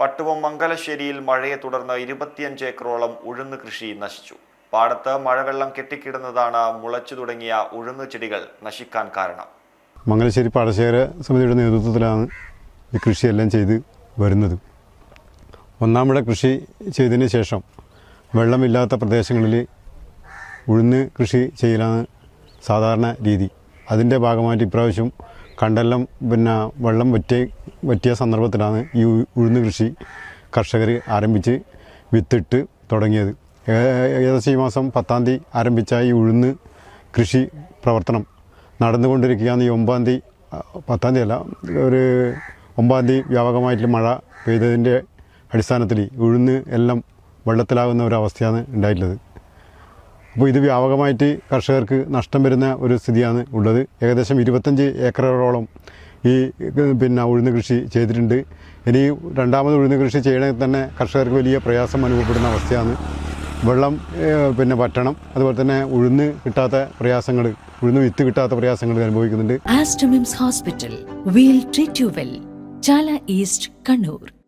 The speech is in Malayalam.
പട്ടുവം മംഗലശ്ശേരിയിൽ മഴയെ തുടർന്ന് ഇരുപത്തിയഞ്ച് ഏക്കറോളം ഉഴുന്ന് കൃഷി നശിച്ചു. പാടത്ത് മഴവെള്ളം കെട്ടിക്കിടന്നതാണ് മുളച്ചു തുടങ്ങിയ ഉഴുന്ന് ചെടികൾ നശിക്കാൻ കാരണം. മംഗലശ്ശേരി പാടശേഖര സമിതിയുടെ നേതൃത്വത്തിലാണ് ഈ കൃഷിയെല്ലാം ചെയ്ത് വരുന്നത്. ഒന്നാമിട കൃഷി ചെയ്തതിന് ശേഷം വെള്ളമില്ലാത്ത പ്രദേശങ്ങളിൽ ഉഴുന്ന് കൃഷി ചെയ്യലാണ് സാധാരണ രീതി. അതിന്റെ ഭാഗമായിട്ട് ഇപ്രാവശ്യം കണ്ടെല്ലാം പിന്നെ വെള്ളം വറ്റിയ വറ്റിയ സന്ദർഭത്തിലാണ് ഈ ഉഴുന്ന് കൃഷി കർഷകർ ആരംഭിച്ച് വിത്തിട്ട് തുടങ്ങിയത്. ഏകദേശം ഈ മാസം പത്താം തീയതി ആരംഭിച്ച ഈ ഉഴുന്ന് കൃഷി പ്രവർത്തനം നടന്നുകൊണ്ടിരിക്കുകയാണ്. ഈ ഒമ്പാം തീയതി പത്താം തീയതി അല്ല ഒരു ഒമ്പാം തീയതി വ്യാപകമായിട്ട് മഴ പെയ്തതിന്റെ അടിസ്ഥാനത്തിൽ ഉഴുന്ന് എല്ലാം വെള്ളത്തിലാകുന്ന ഒരവസ്ഥയാണ് ഉണ്ടായിട്ടുള്ളത്. അപ്പോൾ ഇത് വ്യാപകമായിട്ട് കർഷകർക്ക് നഷ്ടം വരുന്ന ഒരു സ്ഥിതിയാണ് ഉള്ളത് ഏകദേശം ഇരുപത്തഞ്ച് ഏക്കറോളം ഈ പിന്നെ ഉഴുന്ന് കൃഷി ചെയ്തിട്ടുണ്ട് ഇനി രണ്ടാമത് ഉഴുന്ന് കൃഷി ചെയ്യണമെങ്കിൽ തന്നെ കർഷകർക്ക് വലിയ പ്രയാസം അനുഭവപ്പെടുന്ന അവസ്ഥയാണ് വെള്ളം പിന്നെ പറ്റണം അതുപോലെ തന്നെ ഉഴുന്ന് കിട്ടാത്ത പ്രയാസങ്ങൾ ഉഴുന്ന് വിത്ത് കിട്ടാത്ത പ്രയാസങ്ങൾ അനുഭവിക്കുന്നുണ്ട് Hospital. We'll treat you well. Chala East, Kannur.